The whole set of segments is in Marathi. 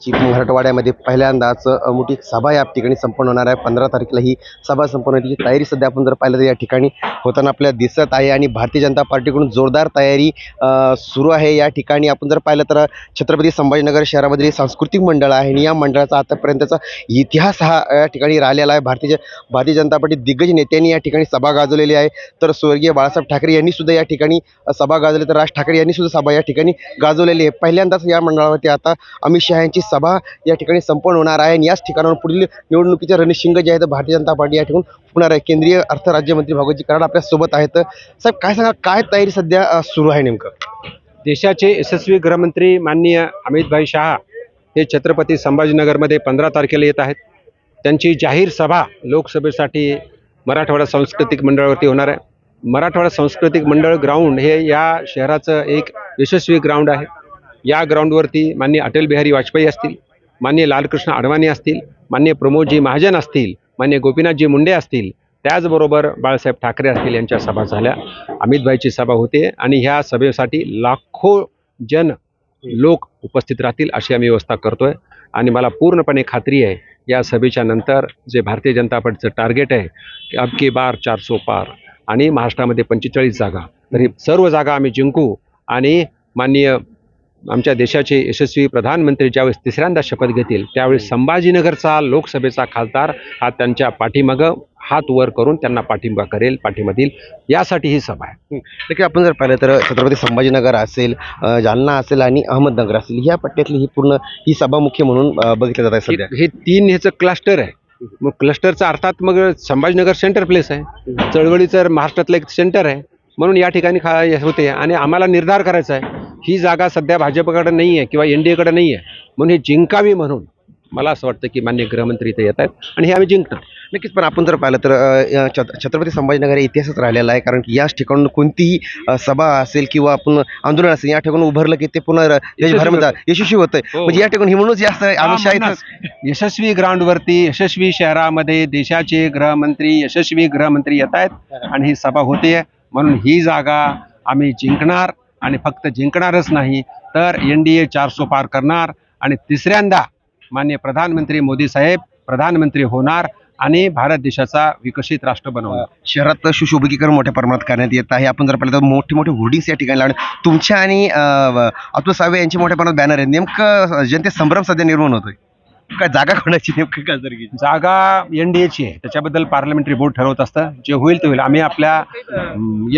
जी मराठवाड्यामध्ये पहिल्यांदाच मोठी सभा या ठिकाणी संपन्न होणार आहे. पंधरा तारखेला ही सभा संपन्न होण्याची तयारी सध्या आपण जर पाहिलं तर या ठिकाणी होताना आपल्याला दिसत आहे आणि भारतीय जनता पार्टीकडून जोरदार तयारी सुरू आहे. या ठिकाणी आपण जर पाहिलं तर छत्रपती संभाजीनगर शहरामधील सांस्कृतिक मंडळ आहे आणि या मंडळाचा आतापर्यंतचा इतिहास हा या ठिकाणी राहिलेला आहे. भारतीय भारतीय जनता पार्टी दिग्गज नेत्यांनी या ठिकाणी सभा गाजवलेली आहे. तर स्वर्गीय बाळासाहेब ठाकरे यांनी सुद्धा या ठिकाणी सभा गाजवली. तर राज ठाकरे यांनी सुद्धा सभा या ठिकाणी गाजवलेली आहे. पहिल्यांदाच या मंडळावरती आता अमित शहा यांची सभा या ठिकाणी संपन्न होणार आहे. आणि याच ठिकाणावर पुढील निवडणुकीचे रणशिंग जे आहे भारतीय जनता पार्टी या ठिकाणी होणार आहे. केंद्रीय अर्थ राज्यमंत्री भागवतजी कराड आपल्यासोबत आहेत. साहेब काय सांगा काय तयारी सध्या सुरू आहे नेमकं? देशाचे यशस्वी गृहमंत्री माननीय अमितभाई शहा हे छत्रपती संभाजीनगरमध्ये पंधरा तारखेला येत आहेत. त्यांची जाहीर सभा लोकसभेसाठी मराठवाडा सांस्कृतिक मंडळावरती होणार आहे. मराठवाडा सांस्कृतिक मंडळ ग्राउंड हे या शहराचं एक यशस्वी ग्राउंड आहे. या ग्राउंडवरती माननीय अटल बिहारी वाजपेयी असतील माननीय लालकृष्ण अडवाणी असतील माननीय प्रमोदजी महाजन असतील माननीय गोपीनाथजी मुंडे असतील त्याचबरोबर बाळासाहेब ठाकरे असतील यांच्या सभा झाल्या. अमितभाईची सभा होते आणि ह्या सभेसाठी लाखो जन लोक उपस्थित राहतील अशी आम्ही व्यवस्था करतोय. आणि मला पूर्णपणे खात्री आहे या सभेच्या नंतर जे भारतीय जनता पार्टीचं टार्गेट आहे की अब की बार चार सो पार आणि महाराष्ट्रामध्ये पंचेचाळीस जागा तर ही सर्व जागा आम्ही जिंकू आणि माननीय आमच्या देशाचे यशस्वी प्रधानमंत्री ज्यावेळेस तिसऱ्यांदा शपथ घेतील त्यावेळेस संभाजीनगरचा लोकसभेचा खासदार हा त्यांच्या पाठीमागं हात वर करून त्यांना पाठिंबा करेल पाठिंबा देईल. यासाठी ही सभा आहे. नक्की आपण जर पाहिलं तर छत्रपती संभाजीनगर असेल जालना असेल आणि अहमदनगर असेल या पट्ट्यातली ही पूर्ण ही सभा मुख्य म्हणून बघितलं जात आहे सध्या. हे हे तीन ह्याचं क्लस्टर आहे. मग क्लस्टरचा अर्थात मग संभाजीनगर सेंटर प्लेस आहे. चळवळीचं महाराष्ट्रातलं एक सेंटर आहे. म्हणून या ठिकाणी खा हे होते. आणि आम्हाला निर्धार करायचा आहे ही जागा सध्या भाजपकडे नाही आहे किंवा एन डी एकडे नाही आहे म्हणून ही जिंकावी म्हणून मला असं वाटतं की मान्य गृहमंत्री इथे येत आहेत आणि हे आम्ही जिंकणार. नक्कीच पण आपण जर पाहिलं तर छत्रपती संभाजीनगर हे इतिहासच राहिलेला आहे. कारण की याच ठिकाणून कोणतीही सभा असेल किंवा आपण आंदोलन असेल या ठिकाणी उभारलं की ते पुन्हा देशभरामध्ये यशस्वी होतंय हो. म्हणजे या ठिकाणी म्हणूनच जास्त म्हणूनच यशस्वी ग्राउंडवरती यशस्वी शहरामध्ये देशाचे गृहमंत्री यशस्वी गृहमंत्री येत आहेत. आणि ही सभा होते. म्हणून ही जागा आम्ही जिंकणार आणि फक्त जिंकणारच नाही तर एन डी ए चारसो पार करणार. आणि तिसऱ्यांदा माननीय प्रधानमंत्री मोदी साहेब प्रधानमंत्री होणार आणि भारत देशाचा विकसित राष्ट्र बनवणार. शहरात सुशोभीकरण मोठ्या प्रमाणात करण्यात येत आहे. आपण जर पाहिलं तर मोठे मोठे होर्डिंग्स या ठिकाणी लावणे तुमच्या आणि अतुल सावे यांचे मोठ्या प्रमाणात बॅनर आहेत. नेमकं जनतेत संभ्रम सध्या निर्माण होतोय. काय जागा कोणाची नेमकं खासदारकीची? जागा एन डी एची आहे. त्याच्याबद्दल पार्लमेंटरी बोर्ड ठरवत असतं. जे होईल ते होईल. आम्ही आपल्या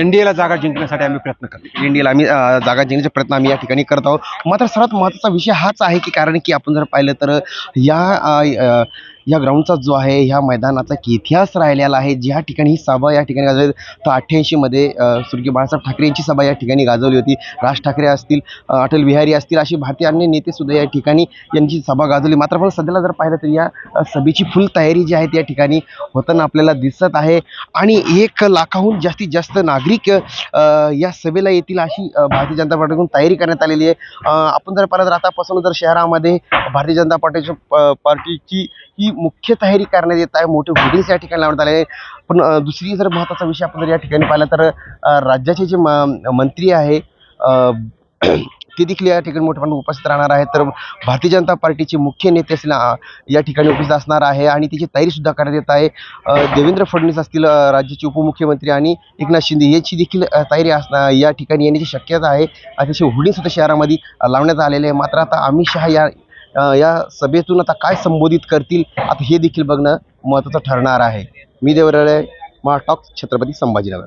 एन डी एला जागा जिंकण्यासाठी आम्ही प्रयत्न करतो. इंडियाला आम्ही अ, जागा जिंकण्याचे प्रयत्न आम्ही या ठिकाणी करत आहोत. मात्र सर्वात महत्त्वाचा विषय हाच आहे की कारण की आपण जर पाहिलं तर या अ, अ, या ग्राउंडचा जो आहे ह्या मैदानाचा एक इतिहास राहिलेला आहे. ज्या ठिकाणी ही सभा या ठिकाणी गाजवली तर अठ्ठ्याऐंशीमध्ये स्वर्गीय बाळासाहेब ठाकरे यांची सभा या ठिकाणी गाजवली होती. राज ठाकरे असतील अटल बिहारी असतील अशी भारतीय अन्य नेतेसुद्धा या ठिकाणी यांची सभा गाजवली. मात्र पण सध्याला जर पाहिलं तर या सभेची फुल तयारी जी आहे त्या या ठिकाणी होताना आपल्याला दिसत आहे. आणि एक लाखाहून जास्तीत जास्त नागरिक या सभेला येतील अशी भारतीय जनता पार्टीकडून तयारी करण्यात आलेली आहे. आपण जर पाहिलं तर आतापासून जर शहरामध्ये भारतीय जनता पार्टीच्या पार्टीची ही मुख्य तयारी करण्यात येत आहे. मोठे होर्डिंग्स या ठिकाणी लावण्यात आले. आहे पण दुसरी जर महत्त्वाचा विषय आपण जर या ठिकाणी पाहिला तर राज्याचे जे मंत्री आहे ते देखील या ठिकाणी मोठ्या प्रमाणात उपस्थित राहणार आहेत. तर भारतीय जनता पार्टीचे मुख्य नेते असतील या ठिकाणी उपस्थित असणार आहे आणि त्याची तयारीसुद्धा करण्यात येत आहे. देवेंद्र फडणवीस असतील राज्याचे उपमुख्यमंत्री आणि एकनाथ शिंदे याची देखील तयारी असणार या ठिकाणी येण्याची शक्यता आहे. अतिशय त्याचे होर्डिंग सुद्धा शहरामध्ये लावण्यात आलेले आहे. मात्र आता अमित शहा या या सभेतून आता काय संबोधित करतील आता हे देखील बघणं महत्त्वाचं ठरणार आहे. मी देवराळे मा छत्रपती संभाजीनगर.